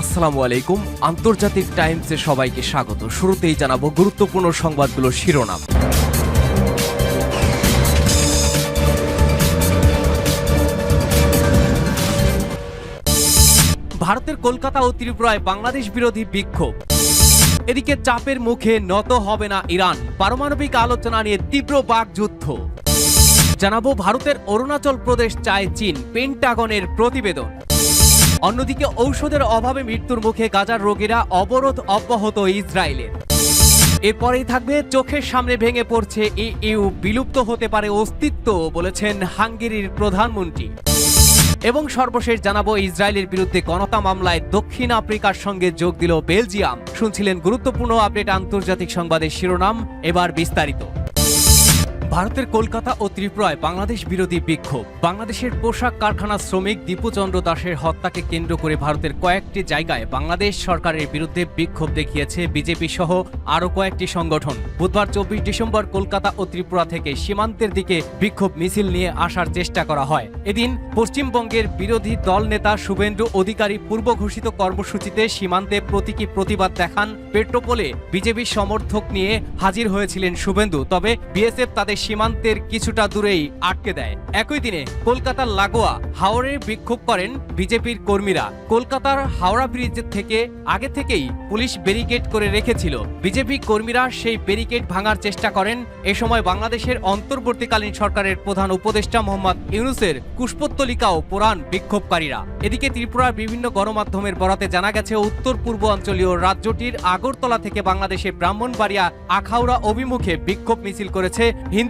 আসসালামু আলাইকুম। আন্তর্জাতিক টাইমসে সবাইকে স্বাগত। শুরুতেই জানাব গুরুত্বপূর্ণ সংবাদগুলোর শিরোনাম। ভারতের কলকাতা ও ত্রিপুরায় বাংলাদেশ বিরোধী বিক্ষোভ। এদিকে চাপের মুখে নত হবে না ইরান। পারমাণবিক আলোচনা নিয়ে তীব্র বাকযুদ্ধ। জানাব ভারতের অরুণাচল প্রদেশ চায় চীন। পেন্টাগনের প্রতিবেদন। অন্যদিকে ঔষধের অভাবে মৃত্যুর মুখে গাজার রোগীরা অবরোধ অব্যাহত ইসরায়েলের এরপরেই থাকবে, চোখের সামনে ভেঙে পড়ছে ইউ বিলুপ্ত হতে পারে অস্তিত্ব, বলেছেন হাঙ্গেরির প্রধানমন্ত্রী। এবং সর্বশেষ জানাব, ইসরায়েলের বিরুদ্ধে গণতা মামলায় দক্ষিণ আফ্রিকার সঙ্গে যোগ দিল বেলজিয়াম। শুনছিলেন গুরুত্বপূর্ণ আপডেট আন্তর্জাতিক সংবাদের শিরোনাম, এবার বিস্তারিত। ভারতের কলকাতা ও ত্রিপুরায় বাংলাদেশ বিরোধী বিক্ষোভ। বাংলাদেশের পোশাক কারখানা শ্রমিক দীপুচন্দ্র দাসের হত্যাকে কেন্দ্র করে ভারতের কয়েকটি জায়গায় বাংলাদেশ সরকারের বিরুদ্ধে বিক্ষোভ দেখিয়েছে বিজেপি সহ আরও কয়েকটি সংগঠন। বুধবার চব্বিশ ডিসেম্বর কলকাতা ও ত্রিপুরা থেকে সীমান্তের দিকে বিক্ষোভ মিছিল নিয়ে আসার চেষ্টা করা হয়। এদিন পশ্চিমবঙ্গের বিরোধী দল নেতা শুভেন্দু অধিকারী পূর্ব ঘোষিত কর্মসূচিতে সীমান্তে প্রতীকী প্রতিবাদ দেখান পেট্রোপোলে। বিজেপি সমর্থক নিয়ে হাজির হয়েছিলেন শুভেন্দু। তবে বিএসএফ তাদের সীমান্তের কিছুটা দূরেই আটকে দেয়। একই দিনে কলকাতার লাগোয়া হাওড়ে বিক্ষোভ করেন বিজেপির কর্মীরা। কলকাতার হাওড়া ব্রিজ থেকে, আগে থেকেই পুলিশ ব্যারিকেড করে রেখেছিল। বিজেপি কর্মীরা সেই ব্যারিকেড ভাঙার চেষ্টা করেন। এ সময় বাংলাদেশের অন্তর্বর্তীকালীন সরকারের প্রধান উপদেষ্টা মোহাম্মদ ইউনুসের কুশপুত্তলিকাও পোড়ান বিক্ষোভকারীরা। এদিকে ত্রিপুরার বিভিন্ন গণমাধ্যমের বরাতে জানা গেছে উত্তর পূর্ব অঞ্চলীয় রাজ্যটির আগরতলা থেকে বাংলাদেশের ব্রাহ্মণবাড়িয়া আখাউড়া অভিমুখে বিক্ষোভ মিছিল করেছে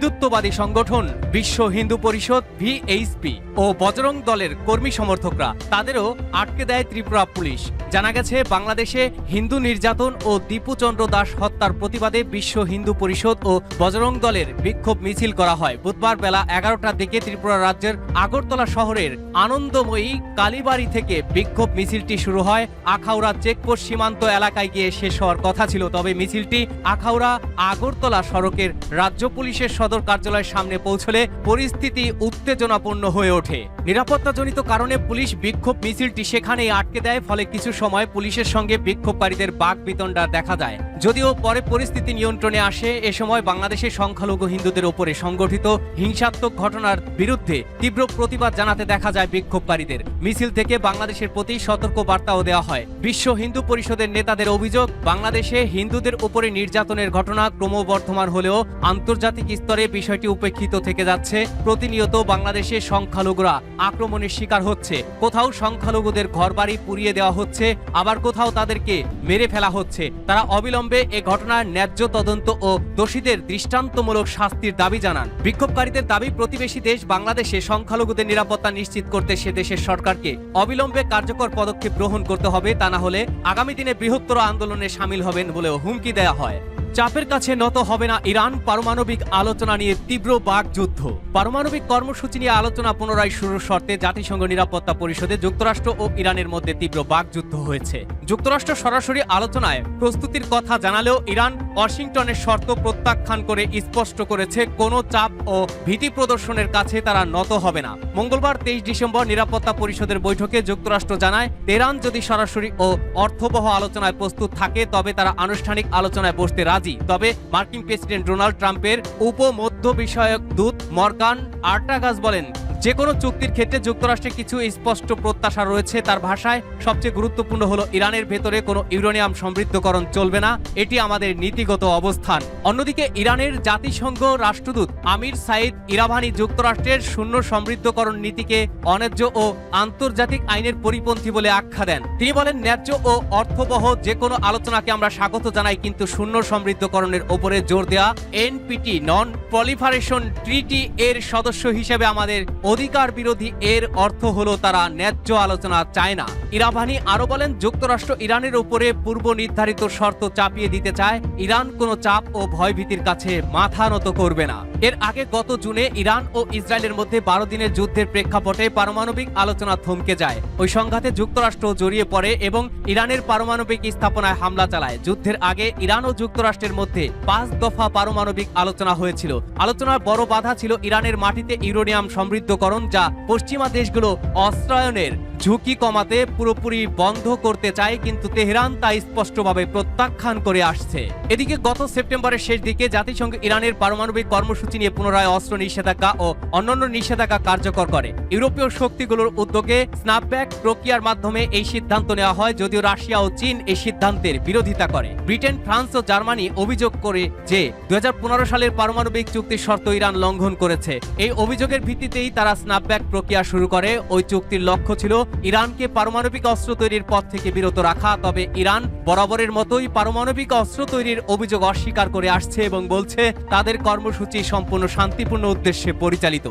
হিন্দুত্ববাদী সংগঠন বিশ্ব হিন্দু পরিষদ, ভিএইচপি, ও বজরং দলের কর্মী সমর্থকরা, তাদেরও আটকে দেয় ত্রিপুরা পুলিশ। জানা গেছে, বাংলাদেশে হিন্দু নির্যাতন ও দীপুচন্দ্র দাস হত্যার প্রতিবাদে বিশ্ব হিন্দু পরিষদ ও বজরং দলের বিক্ষোভ মিছিল করা হয়। বুধবার বেলা এগারোটার দিকে ত্রিপুরা রাজ্যের আগরতলা শহরের আনন্দময়ী কালীবাড়ি থেকে বিক্ষোভ মিছিলটি শুরু হয়। আখাউড়া চেকপোস্ট সীমান্ত এলাকায় গিয়ে শেষ হওয়ার কথা ছিল, তবে মিছিলটি আখাউড়া আগরতলা সড়কের রাজ্য পুলিশের সদর কার্যালয়ের সামনে পৌঁছলে পরিস্থিতি উত্তেজনাপূর্ণ হয়ে ওঠে। নিরাপত্তাজনিত কারণে পুলিশ বিক্ষোভ মিছিলটি সেখানেই আটকে দেয়, ফলে কিছু সময় পুলিশের সঙ্গে বিক্ষোভকারীদের বাঘ বিতণ্ডা দেখা যায়। যদিও পরে পরিস্থিতি নিয়ন্ত্রণে আসে, এ সময় বাংলাদেশের সংখ্যালঘু হিন্দুদের ওপরে সংগঠিত হিংসাত্মক ঘটনার বিরুদ্ধে তীব্র প্রতিবাদ জানাতে দেখা যায় বিক্ষোভকারীদের। মিছিল থেকে বাংলাদেশের প্রতি সতর্ক বার্তাও দেওয়া হয়। বিশ্ব হিন্দু পরিষদের নেতাদের অভিযোগ, বাংলাদেশে হিন্দুদের উপরে নির্যাতনের ঘটনা ক্রমবর্ধমান হলেও আন্তর্জাতিক স্তরে বিষয়টি উপেক্ষিত থেকে যাচ্ছে। প্রতিনিয়ত বাংলাদেশে সংখ্যালঘুরা আক্রমণের শিকার হচ্ছে। কোথাও সংখ্যালঘুদের ঘরবাড়ি পুড়িয়ে দেওয়া হচ্ছে, আবার কোথাও তাদেরকে মেরে ফেলা হচ্ছে। তারা অবিলম্বে এ ঘটনার ন্যায্য তদন্ত ও দোষীদের দৃষ্টান্তমূলক শাস্তির দাবি জানান। বিক্ষোভকারীদের দাবি, প্রতিবেশী দেশ বাংলাদেশে সংখ্যালঘুদের নিরাপত্তা নিশ্চিত করতে সে দেশের সরকারকে অবিলম্বে কার্যকর পদক্ষেপ গ্রহণ করতে হবে, তা না হলে আগামী দিনে বৃহত্তর আন্দোলনে সামিল হবেন বলেও হুমকি দেয়া হয়। চাপের কাছে নত হবে না ইরান পারমাণবিক আলোচনা নিয়ে তীব্র বাকযুদ্ধ। পারমাণবিক কর্মসূচি নিয়ে আলোচনা পুনরায় শুরুর শর্তে জাতিসংঘ নিরাপত্তা পরিষদে যুক্তরাষ্ট্র ও ইরানের মধ্যে তীব্র বাকযুদ্ধ হয়েছে। যুক্তরাষ্ট্র সরাসরি আলোচনায় প্রস্তুতির কথা জানালেও ইরান ওয়াশিংটনের শর্ত প্রত্যাখ্যান করে স্পষ্ট করেছে, কোনো চাপ ও ভীতি প্রদর্শনের কাছে তারা নত হবে না। মঙ্গলবার তেইশ ডিসেম্বর নিরাপত্তা পরিষদের বৈঠকে যুক্তরাষ্ট্র জানায়, তেহরান যদি সরাসরি ও অর্থবহ আলোচনায় প্রস্তুত থাকে, তবে তারা আনুষ্ঠানিক আলোচনায় বসতে রাজি তবে মার্কিন প্রেসিডেন্ট ডোনাল্ড ট্রাম্পের উপমধ্য বিষয়ক দূত মরকান আর্টাগাস বলেন যে কোনো চুক্তির ক্ষেত্রে যুক্তরাষ্ট্রের কিছু স্পষ্ট প্রত্যাশা রয়েছে। তার ভাষায় সবচেয়ে গুরুত্বপূর্ণ হলো ইরানের ভেতরে কোনো ইউরেনিয়াম সমৃদ্ধকরণ চলবে না। এটি আমাদের নীতিগত অবস্থান। অন্যদিকে ইরানের জাতিসংঘ রাষ্ট্রদূত আমির সাইদ ইরাভানি যুক্তরাষ্ট্রের শূন্য সমৃদ্ধকরণ নীতিকে অন্যায্য ও আন্তর্জাতিক আইনের পরিপন্থী বলে আখ্যা দেন। তিনি বলেন, ন্যায্য ও অর্থবহ যে কোনো আলোচনাকে আমরা স্বাগত জানাই, কিন্তু শূন্য সমৃদ্ধকরণের ওপরে জোর দেওয়া এনপিটি নন প্রলিফারেশন ট্রিটি এর সদস্য হিসেবে আমাদের অধিকার বিরোধী এর অর্থ হলো তারা ন্যায্য আলোচনা চায় না। ইরাভানি আরও বলেন, যুক্তরাষ্ট্র ইরানের উপরে পূর্ব নির্ধারিত শর্ত চাপিয়ে দিতে চায়। ইরান কোনো চাপ ও ভয়ভীতির কাছে মাথা নত করবে না। এর আগে গত জুনে ইরান ও ইসরায়েলের মধ্যে বারো দিনের যুদ্ধের প্রেক্ষাপটে পারমাণবিক আলোচনা থমকে যায়। ওই সংঘাতে যুক্তরাষ্ট্র জড়িয়ে পড়ে এবং ইরানের পারমাণবিক স্থাপনায় হামলা চালায়। যুদ্ধের আগে ইরান ও যুক্তরাষ্ট্রের মধ্যে পাঁচ দফা পারমাণবিক আলোচনা হয়েছিল। আলোচনার বড় বাধা ছিল ইরানের মাটিতে ইউরেনিয়াম সমৃদ্ধ উন্মুক্তকরণ যা পশ্চিমা দেশগুলো অস্ত্রায়নের ঝুঁকি কমাতে পুরোপুরি বন্ধ করতে চায়, কিন্তু তেহরান তা স্পষ্টভাবে প্রত্যাখ্যান করে আসছে। এদিকে গত সেপ্টেম্বরের শেষ দিকে জাতিসংঘ ইরানের পারমাণবিক কর্মসূচি নিয়ে পুনরায় অস্ত্র নিষেধাজ্ঞা ও অন্যান্য নিষেধাজ্ঞা কার্যকর করে। ইউরোপীয় শক্তিগুলোর উদ্যোগে স্ন্যাপব্যাক প্রক্রিয়ার মাধ্যমে এই সিদ্ধান্ত নেওয়া হয়, যদিও রাশিয়া ও চীন এই সিদ্ধান্তের বিরোধিতা করে। ব্রিটেন, ফ্রান্স ও জার্মানি অভিযোগ করে যে, দুই হাজার পনেরো সালের পারমাণবিক চুক্তির শর্ত ইরান লঙ্ঘন করেছে। এই অভিযোগের ভিত্তিতেই তারা স্ন্যাপব্যাক প্রক্রিয়া শুরু করে। ওই চুক্তির লক্ষ্য ছিল ইরানকে পারমাণবিক অস্ত্র তৈরির পথ থেকে বিরত রাখা, তবে ইরান বরাবরের মতোই পারমাণবিক অস্ত্র তৈরির অভিযোগ অস্বীকার করে আসছে এবং বলছে, তাদের কর্মসূচি সম্পূর্ণ শান্তিপূর্ণ উদ্দেশ্যে পরিচালিত।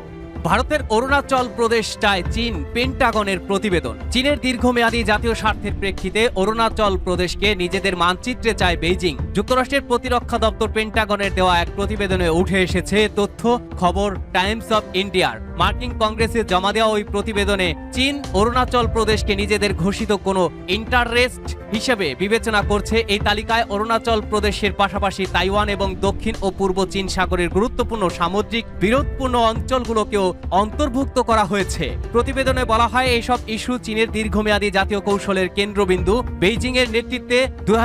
ভারতের অরুণাচল প্রদেশ চায় চীন পেন্টাগনের প্রতিবেদন। চীনের দীর্ঘমেয়াদী জাতীয় স্বার্থের প্রেক্ষিতে অরুণাচল প্রদেশকে নিজেদের মানচিত্রে চায় বেইজিং। যুক্তরাষ্ট্রের প্রতিরক্ষা দপ্তর পেন্টাগনের দেওয়া এক প্রতিবেদনে উঠে এসেছে তথ্য, খবর, টাইমস অফ ইন্ডিয়ার। মার্কিন কংগ্রেসে জমা দেওয়া ওই প্রতিবেদনে চীন অরুণাচল প্রদেশকে নিজেদের ঘোষিত কোনো ইন্টারেস্ট হিসেবে বিবেচনা করছে। এই তালিকায় অরুণাচল প্রদেশের পাশাপাশি তাইওয়ান এবং দক্ষিণ ও পূর্ব চীন সাগরের গুরুত্বপূর্ণ সামুদ্রিক, বিরোধপূর্ণ অঞ্চলগুলোকেও অন্তর্ভুক্ত করা হয়েছে। প্রতিবেদনে বলা হয়, এইসব ইস্যু চীনের দীর্ঘমেয়াদী জাতীয় কৌশলের কেন্দ্রবিন্দু। বেইজিং এর নেতৃত্বে দুই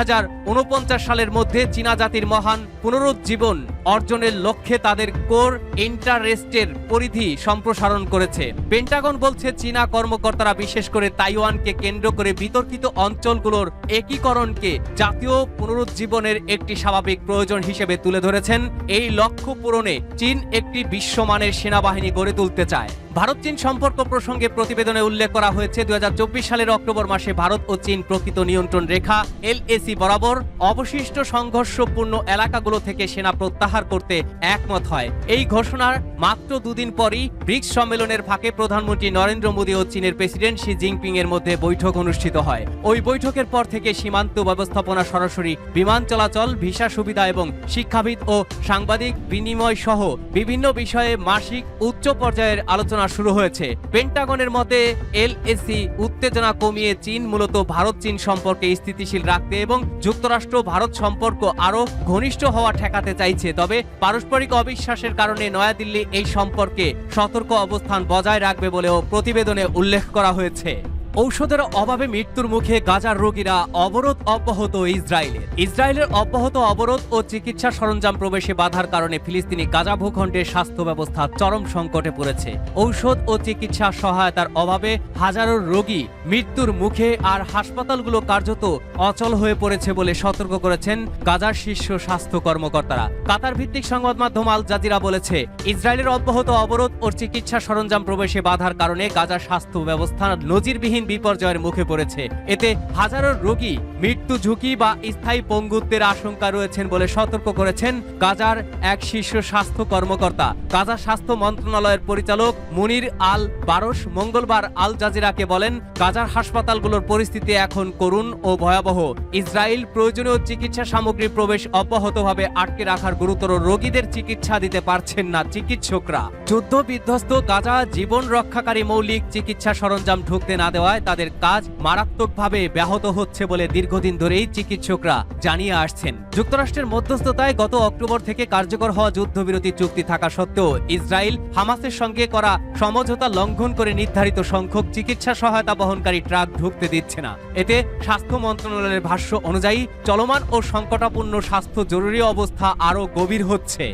সালের মধ্যে চীনা জাতির মহান পুনরুজ্জীবন অর্জনের লক্ষ্যে তাদের কোর ইন্টারেস্টের পরিধি সম্প্রসারণ করেছে। পেন্টাগন বলছে, চীনা কর্মকর্তারা বিশেষ করে তাইওয়ানকে কেন্দ্র করে বিতর্কিত অঞ্চলগুলোর একীকরণকে জাতীয় পুনরুজ্জীবনের একটি স্বাভাবিক প্রয়োজন হিসেবে তুলে ধরেছেন। এই লক্ষ্য পূরণে চীন একটি বিশ্বমানের সেনাবাহিনী গড়ে তুলতে চায়। ভারত চীন সম্পর্ক প্রসঙ্গে প্রতিবেদনে উল্লেখ করা হয়েছে দু হাজার চব্বিশ সালের অক্টোবর মাসে ভারত ও চীন প্রকৃত নিয়ন্ত্রণ রেখা এলএসি বরাবর অবশিষ্ট সংঘর্ষপূর্ণ এলাকাগুলো থেকে সেনা প্রত্যাহার করতে একমত হয়। এই ঘোষণার মাত্র দুদিন পরই ব্রিক্স সম্মেলনের ফাঁকে প্রধানমন্ত্রী নরেন্দ্র মোদী ও চীনের প্রেসিডেন্ট শি জিনপিং এর মধ্যে বৈঠক অনুষ্ঠিত হয়। ওই বৈঠকের পর থেকে সীমান্ত ব্যবস্থাপনা সরাসরি বিমান চলাচল, ভিসা সুবিধা এবং শিক্ষাবিদ ও সাংবাদিক বিনিময় সহ বিভিন্ন বিষয়ে মাসিক উচ্চ পর্যায়ের আলোচনা শুরু হয়েছে। পেন্টাগনের মতে, এলএসি উত্তেজনা কমিয়ে চীন মূলত ভারত চীন সম্পর্কে স্থিতিশীল রাখতে এবং যুক্তরাষ্ট্র ভারত সম্পর্ক আরও ঘনিষ্ঠ হওয়া ঠেকাতে চাইছে। তবে পারস্পরিক অবিশ্বাসের কারণে নয়াদিল্লি এই সম্পর্কে সতর্ক অবস্থান বজায় রাখবে বলেও প্রতিবেদনে উল্লেখ করা হয়েছে। ঔষধের অভাবে মৃত্যুর মুখে গাজার রোগীরা অবরোধ অব্যাহত ইসরায়েলের। ইসরায়েলের অব্যাহত অবরোধ ও চিকিৎসা সরঞ্জাম প্রবেশে বাধার কারণে ফিলিস্তিনি গাজা ভূখণ্ডের স্বাস্থ্য ব্যবস্থা চরম সংকটে পড়েছে। ঔষধ ও চিকিৎসা সহায়তার অভাবে হাজারো রোগী মৃত্যুর মুখে আর হাসপাতালগুলো কার্যত অচল হয়ে পড়েছে বলে সতর্ক করেছেন গাজার শীর্ষ স্বাস্থ্য কর্মকর্তারা। কাতার ভিত্তিক সংবাদ মাধ্যম আল জাজিরা বলেছে, ইসরায়েলের অব্যাহত অবরোধ ও চিকিৎসা সরঞ্জাম প্রবেশে বাধার কারণে গাজার স্বাস্থ্য ব্যবস্থা নজিরবিহীন বিপর্যয়ের মুখে পড়েছে। এতে হাজারো রোগী মৃত্যু ঝুঁকি বা স্থায়ী পঙ্গুত্বের আশঙ্কা রয়েছেন বলে সতর্ক করেছেন গাজার এক শীর্ষ স্বাস্থ্য কর্মকর্তা। গাজা স্বাস্থ্য মন্ত্রণালয়ের পরিচালক মুনির আল বারস মঙ্গলবার আল জাজিরাকে বলেন, গাজার হাসপাতালগুলোর পরিস্থিতি এখন করুণ ও ভয়াবহ। ইসরায়েল প্রয়োজনীয় চিকিৎসা সামগ্রী প্রবেশ অব্যাহতভাবে আটকে রাখার গুরুতর রোগীদের চিকিৎসা দিতে পারছেন না চিকিৎসকরা। যুদ্ধ বিধ্বস্ত গাজা জীবন রক্ষাকারী মৌলিক চিকিৎসা সরঞ্জাম ঢুকতে না দেওয়ায় তাদের কাজ মারাত্মকভাবে ব্যাহত হচ্ছে বলে দীর্ঘদিন ধরেই চিকিৎসকরা জানিয়ে আসছেন। যুক্তরাষ্ট্রের মধ্যস্থতায় গত অক্টোবর থেকে কার্যকর হওয়া যুদ্ধবিরতি চুক্তি থাকা সত্ত্বেও ইসরায়েল হামাসের সঙ্গে করা সমঝোতা লঙ্ঘন করে নির্ধারিত সংখ্যক চিকিৎসা সহায়তা বহনকারী ট্রাক ঢুকতে দিচ্ছে না। এতে স্বাস্থ্য মন্ত্রণালয়ের ভাষ্য অনুযায়ী চলমান ও সংকটাপূর্ণ স্বাস্থ্য জরুরি অবস্থা আরও গভীর হচ্ছে।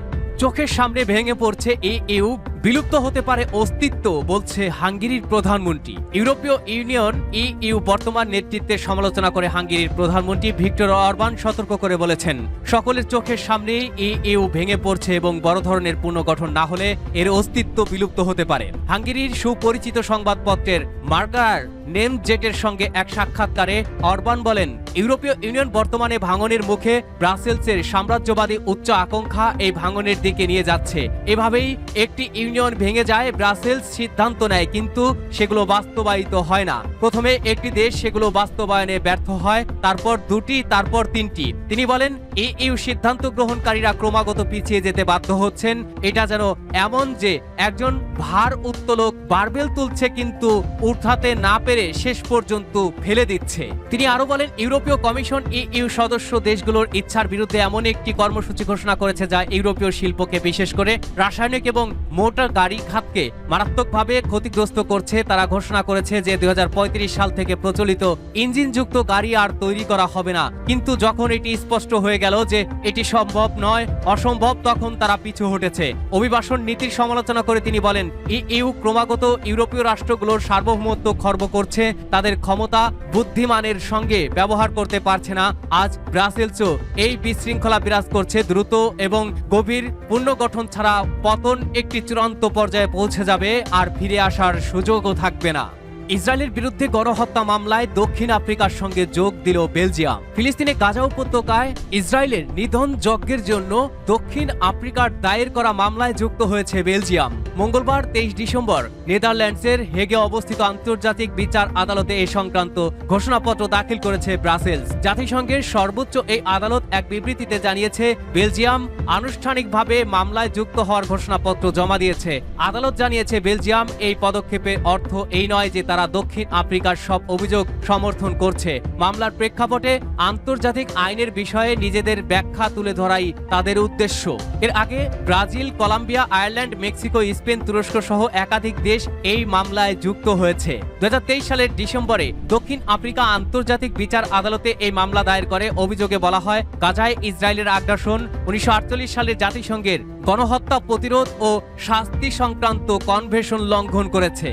চোখের সামনে ভেঙে পড়ছে এই ইউ বিলুপ্ত হতে পারে অস্তিত্ব, বলছে হাঙ্গেরির প্রধানমন্ত্রী। ইউরোপীয় ইউনিয়ন, ইইউ বর্তমান নেতৃত্বের সমালোচনা করে হাঙ্গেরির প্রধানমন্ত্রী ভিক্টর অরবান সতর্ক করে বলেছেন, সকলের চোখের সামনে ইইউ ভেঙে পড়ছে এবং বড় ধরনের পুনর্গঠন না হলে এর অস্তিত্ব বিলুপ্ত হতে পারে। হাঙ্গেরির সুপরিচিত সংবাদপত্রের মার্গার নেম জেটের সঙ্গে এক সাক্ষাৎকারে অরবান বলেন, ইউরোপীয় ইউনিয়ন বর্তমানে ভাঙনের মুখে ব্রাসেলসের সাম্রাজ্যবাদী উচ্চ আকাঙ্ক্ষা এই ভাঙনের দিকে নিয়ে যাচ্ছে। এভাবেই একটি ইউনিয়ন ভেঙে যায়, ব্রাসেলস সিদ্ধান্ত নেয়, কিন্তু সেগুলো বাস্তবায়িত হয় না। প্রথমে একটি দেশ সেগুলো বাস্তবায়নে ব্যর্থ হয়, তারপর দুটি, তারপর তিনটি। তিনি বলেন ইউ সিদ্ধান্ত গ্রহণকারীরা ক্রমাগত পিছিয়ে যেতে বাধ্য হচ্ছেন। এটা যেন এমন যে একজন ভার উত্তোলক বারবেল তুলছে কিন্তু উঠাতে না পেরে শেষ পর্যন্ত ফেলে দিচ্ছে। তিনি আরও বলেন, ইউরোপীয় কমিশন ইউ সদস্য দেশগুলোর ইচ্ছার বিরুদ্ধে এমন একটি কর্মসূচি ঘোষণা করেছে যা ইউরোপীয় শিল্পকে বিশেষ করে রাসায়নিক এবং মোটর গাড়ি খাতকে মারাত্মকভাবে ক্ষতিগ্রস্ত করছে। তারা ঘোষণা করেছে যে দুই হাজার পঁয়ত্রিশ সাল থেকে প্রচলিত ইঞ্জিনযুক্ত গাড়ি আর তৈরি করা হবে না। কিন্তু যখন এটি স্পষ্ট হয়ে গেল যে এটি সম্ভব নয়, অসম্ভব তখন তারা পিছু হটেছে। অভিবাসন নীতির সমালোচনা করে তিনি বলেন ইউ ক্রমাগত ইউরোপীয় রাষ্ট্রগুলোর সার্বভৌমত্ব খর্ব করছে, তাদের ক্ষমতা বুদ্ধিমানের সঙ্গে ব্যবহার করতে পারছে না। আজ ব্রাসেলসও এই বিশৃঙ্খলা বিরাজ করছে দ্রুত এবং গভীর পুনর্গঠন ছাড়া পতন একটি চূড়ান্ত পর্যায়ে পৌঁছে যাবে, আর ফিরে আসার সুযোগও থাকবে না। ইসরায়েলের বিরুদ্ধে গণহত্যা মামলায় দক্ষিণ আফ্রিকার সঙ্গে যোগ দিল বেলজিয়াম। ফিলিস্তিনে গাজা উপত্যকায় ইসরায়েলের নিধন যজ্ঞের জন্য দক্ষিণ আফ্রিকার দায়ের করা মামলায় যুক্ত হয়েছে বেলজিয়াম। মঙ্গলবার তেইশ ডিসেম্বর নেদারল্যান্ডসের হেগে অবস্থিত আন্তর্জাতিক বিচার আদালতে এ সংক্রান্ত ঘোষণাপত্র দাখিল করেছে ব্রাসেলস। জাতিসংঘের সর্বোচ্চ এই আদালত এক বিবৃতিতে জানিয়েছে, বেলজিয়াম আনুষ্ঠানিকভাবে মামলায় যুক্ত হওয়ার ঘোষণাপত্র জমা দিয়েছে। আদালত জানিয়েছে, বেলজিয়াম এই পদক্ষেপের অর্থ এই নয় যে তারা দক্ষিণ আফ্রিকার সব অভিযোগ সমর্থন করছে। মামলার প্রেক্ষাপটে আন্তর্জাতিক আইনের বিষয়ে নিজেদের ব্যাখ্যা তুলে ধরাই তাদের উদ্দেশ্য। এর আগে Brazil, Colombia, Ireland, Mexico, Spain তুরস্ক সহ একাধিক দেশ এই মামলায় যুক্ত হয়েছে। দুই হাজার তেইশ সালের ডিসেম্বরে দক্ষিণ আফ্রিকা আন্তর্জাতিক বিচার আদালতে এই মামলা দায়ের করে। অভিযোগে বলা হয়, গাজায় ইসরায়েলের আগ্রাসন, উনিশশো সালের জাতিসংঘের গণহত্যা প্রতিরোধ ও শাস্তি সংক্রান্ত কনভেনশন লঙ্ঘন করেছে।